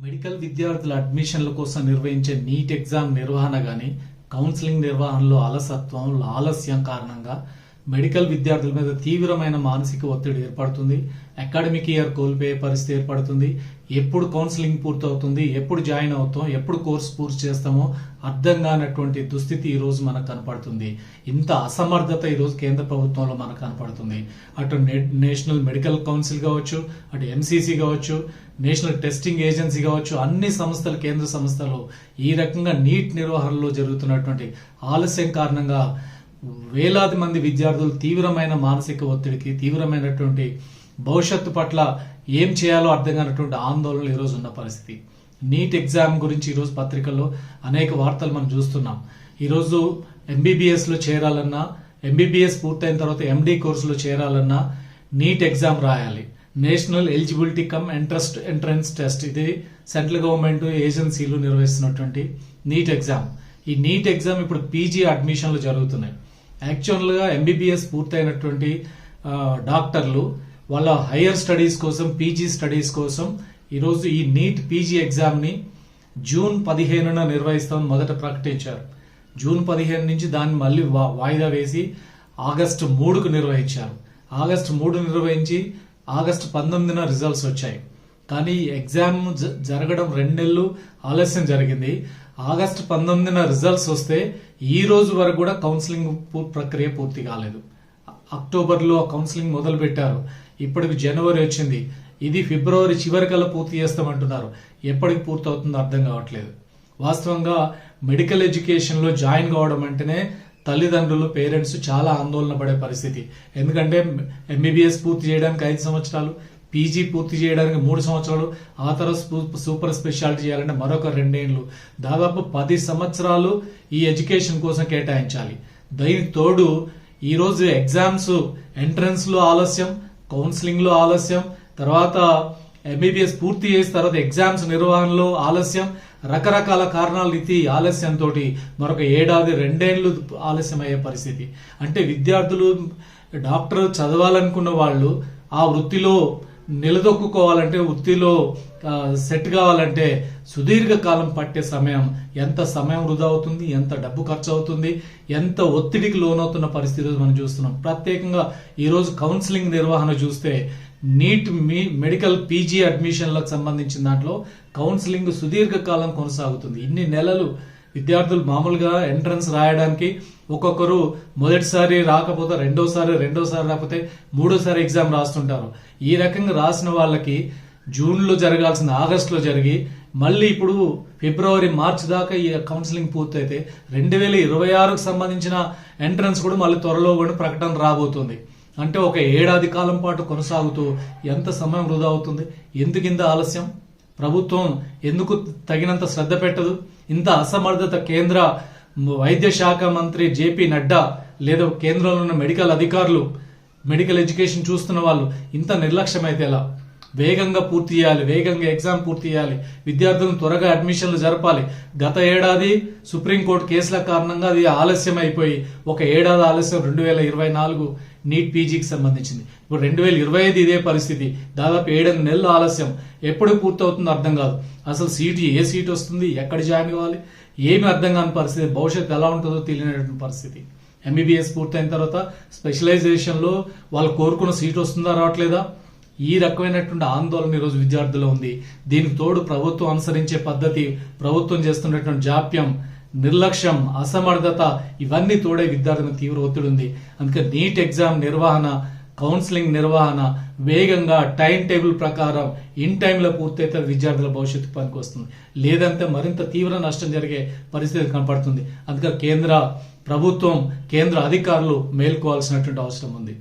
Medical విద్యార్థుల అడ్మిషన్ల కోసం నిర్వహించే నీట్ ఎగ్జామ్ నిర్వహణ గాని కౌన్సిలింగ్ నిర్వహణలో అలసత్వం ఆలస్యం కారణంగా మెడికల్ విద్యార్థుల మీద తీవ్రమైన మానసిక ఒత్తిడి ఏర్పడుతుంది. అకాడమిక్ ఇయర్ కోల్పోయే పరిస్థితి ఏర్పడుతుంది. ఎప్పుడు కౌన్సిలింగ్ పూర్తవుతుంది ఎప్పుడు జాయిన్ అవుతాం ఎప్పుడు కోర్స్ పూర్తి చేస్తామో అర్థం కానటువంటి దుస్థితి ఈరోజు మనకు కనపడుతుంది. ఇంత అసమర్థత ఈరోజు కేంద్ర ప్రభుత్వంలో మనకు కనపడుతుంది. అటు నేషనల్ మెడికల్ కౌన్సిల్ కావచ్చు అటు ఎంసీసీ కావచ్చు నేషనల్ టెస్టింగ్ ఏజెన్సీ కావచ్చు అన్ని సంస్థలు కేంద్ర సంస్థలు ఈ రకంగా నీట్ నిర్వహణలో జరుగుతున్నటువంటి ఆలస్యం కారణంగా వేలాది మంది విద్యార్థులు తీవ్రమైన మానసిక ఒత్తిడికి తీవ్రమైనటువంటి భవిష్యత్తు పట్ల ఏం చేయాలో అర్థం కానటువంటి ఆందోళనలు ఈరోజు ఉన్న పరిస్థితి. నీట్ ఎగ్జామ్ గురించి ఈరోజు పత్రికల్లో అనేక వార్తలు మనం చూస్తున్నాం. ఈరోజు ఎంబీబీఎస్లో చేరాలన్నా ఎంబీబీఎస్ పూర్తయిన తర్వాత ఎండీ కోర్సులో చేరాలన్నా నీట్ ఎగ్జామ్ రాయాలి. National eligibility cum entrust entrance test. ఇది సెంట్రల్ గవర్నమెంట్ ఏజెన్సీలు నిర్వహిస్తున్నటువంటి నీట్ ఎగ్జామ్. ఈ నీట్ ఎగ్జామ్ ఇప్పుడు పీజీ అడ్మిషన్లు జరుగుతున్నాయి. యాక్చువల్గా ఎంబీబీఎస్ పూర్తయినటువంటి డాక్టర్లు వాళ్ళ హయ్యర్ స్టడీస్ కోసం పీజీ స్టడీస్ కోసం ఈరోజు ఈ నీట్ పీజీ ఎగ్జామ్ని జూన్ పదిహేనున నిర్వహిస్తామని మొదట ప్రకటించారు. జూన్ పదిహేను నుంచి దాన్ని మళ్ళీ వాయిదా వేసి ఆగస్టు మూడుకు నిర్వహించారు. ఆగస్టు మూడు నిర్వహించి ఆగస్టు పంతొమ్మిదిన రిజల్ట్స్ వచ్చాయి. కానీ ఎగ్జామ్ జ- జరగడం రెండు నెలలు ఆలస్యం జరిగింది. ఆగస్టు పంతొమ్మిదిన రిజల్ట్స్ వస్తే ఈ రోజు వరకు కూడా కౌన్సిలింగ్ ప్రక్రియ పూర్తి కాలేదు. అక్టోబర్లో కౌన్సిలింగ్ మొదలు పెట్టారు ఇప్పటికి జనవరి వచ్చింది. ఇది ఫిబ్రవరి చివరికల్లా పూర్తి చేస్తామంటున్నారు. ఎప్పటికి పూర్తి అవుతుందో అర్థం కావట్లేదు. వాస్తవంగా మెడికల్ ఎడ్యుకేషన్లో జాయిన్ కావడం అంటేనే తల్లిదండ్రులు పేరెంట్స్ చాలా ఆందోళన పడే పరిస్థితి. ఎందుకంటే ఎంబీబీఎస్ పూర్తి చేయడానికి ఐదు సంవత్సరాలు పీజీ పూర్తి చేయడానికి మూడు సంవత్సరాలు ఆ తర్వాత సూపర్ స్పెషాలిటీ చేయాలంటే మరొక రెండేళ్ళు దాదాపు పది సంవత్సరాలు ఈ ఎడ్యుకేషన్ కోసం కేటాయించాలి. దీనికి తోడు ఈరోజు ఎగ్జామ్స్ ఎంట్రన్స్లో ఆలస్యం కౌన్సిలింగ్లో ఆలస్యం తర్వాత ఎంబీబీఎస్ పూర్తి చేసిన తర్వాత ఎగ్జామ్స్ నిర్వహణలో ఆలస్యం రకరకాల కారణాలు ఇది ఆలస్యంతో మరొక ఏడాది రెండేళ్ళు ఆలస్యం అయ్యే పరిస్థితి. అంటే విద్యార్థులు డాక్టర్ చదవాలనుకున్న వాళ్ళు ఆ వృత్తిలో నిలదొక్కుకోవాలంటే వృత్తిలో సెట్ కావాలంటే సుదీర్ఘకాలం పట్టే సమయం. ఎంత సమయం వృధా అవుతుంది ఎంత డబ్బు ఖర్చు అవుతుంది ఎంత ఒత్తిడికి లోనవుతున్న పరిస్థితి మనం చూస్తున్నాం. ప్రత్యేకంగా ఈరోజు కౌన్సిలింగ్ నిర్వహణ చూస్తే నీట్ మీ మెడికల్ పీజీ అడ్మిషన్లకు సంబంధించిన దాంట్లో కౌన్సిలింగ్ సుదీర్ఘకాలం కొనసాగుతుంది. ఇన్ని నెలలు విద్యార్థులు మామూలుగా ఎంట్రన్స్ రాయడానికి ఒక్కొక్కరు మొదటిసారి రాకపోతే రెండోసారి రెండోసారి రాకపోతే మూడోసారి ఎగ్జామ్ రాస్తుంటారు. ఈ రకంగా రాసిన వాళ్ళకి జూన్లో జరగాల్సిన ఆగస్టులో జరిగి మళ్ళీ ఇప్పుడు ఫిబ్రవరి మార్చి దాకా ఈ కౌన్సిలింగ్ పూర్తయితే రెండు వేల ఇరవై ఆరుకు సంబంధించిన ఎంట్రన్స్ కూడా మళ్ళీ త్వరలో కూడా ప్రకటన రాబోతుంది. అంటే ఒక ఏడాది కాలం పాటు కొనసాగుతూ ఎంత సమయం వృధా అవుతుంది? ఎందుకింత ఆలస్యం? ప్రభుత్వం ఎందుకు తగినంత శ్రద్ధ పెట్టదు? ఇంత అసమర్థత కేంద్ర వైద్య శాఖ మంత్రి జేపీ నడ్డా లేదా కేంద్రంలో ఉన్న మెడికల్ అధికారులు మెడికల్ ఎడ్యుకేషన్ చూస్తున్న వాళ్ళు ఇంత నిర్లక్ష్యం అయితే ఎలా? వేగంగా పూర్తి చేయాలి వేగంగా ఎగ్జామ్ పూర్తి చేయాలి విద్యార్థులను త్వరగా అడ్మిషన్లు జరపాలి. గత ఏడాది సుప్రీంకోర్టు కేసుల కారణంగా అది ఆలస్యం అయిపోయి ఒక ఏడాది ఆలస్యం రెండు వేల ఇరవై నాలుగు నీట్ పీజీకి సంబంధించింది. ఇప్పుడు రెండు వేల ఇరవై ఐదు ఇదే పరిస్థితి. దాదాపు ఏడెనిమిది నెలలు ఆలస్యం. ఎప్పుడు పూర్తవుతుందో అర్థం కాదు. అసలు సీటు ఏ సీట్ వస్తుంది? ఎక్కడ జాయిన్ కావాలి? ఏమి అర్థం కాని పరిస్థితి. భవిష్యత్తు ఎలా ఉంటుందో తెలియనటువంటి పరిస్థితి. ఎంబీబీఎస్ పూర్తయిన తర్వాత స్పెషలైజేషన్లో వాళ్ళు కోరుకున్న సీట్ వస్తుందా రావట్లేదా? ఈ రకమైనటువంటి ఆందోళన ఈరోజు విద్యార్థుల్లో ఉంది. దీనికి తోడు ప్రభుత్వం అనుసరించే పద్ధతి ప్రభుత్వం చేస్తున్నటువంటి జాప్యం నిర్లక్ష్యం అసమర్థత ఇవన్నీ తోడే విద్యార్థులకు తీవ్ర ఒత్తిడి ఉంది. అందుకే నీట్ ఎగ్జామ్ నిర్వహణ కౌన్సిలింగ్ నిర్వహణ వేగంగా టైం టేబుల్ ప్రకారం ఇన్ టైంలో పూర్తయితే విద్యార్థుల భవిష్యత్తు పనికి వస్తుంది. లేదంటే మరింత తీవ్ర నష్టం జరిగే పరిస్థితి కనపడుతుంది. అందుకే కేంద్ర ప్రభుత్వం కేంద్ర అధికారులు మేల్కోవాల్సినటువంటి అవసరం ఉంది.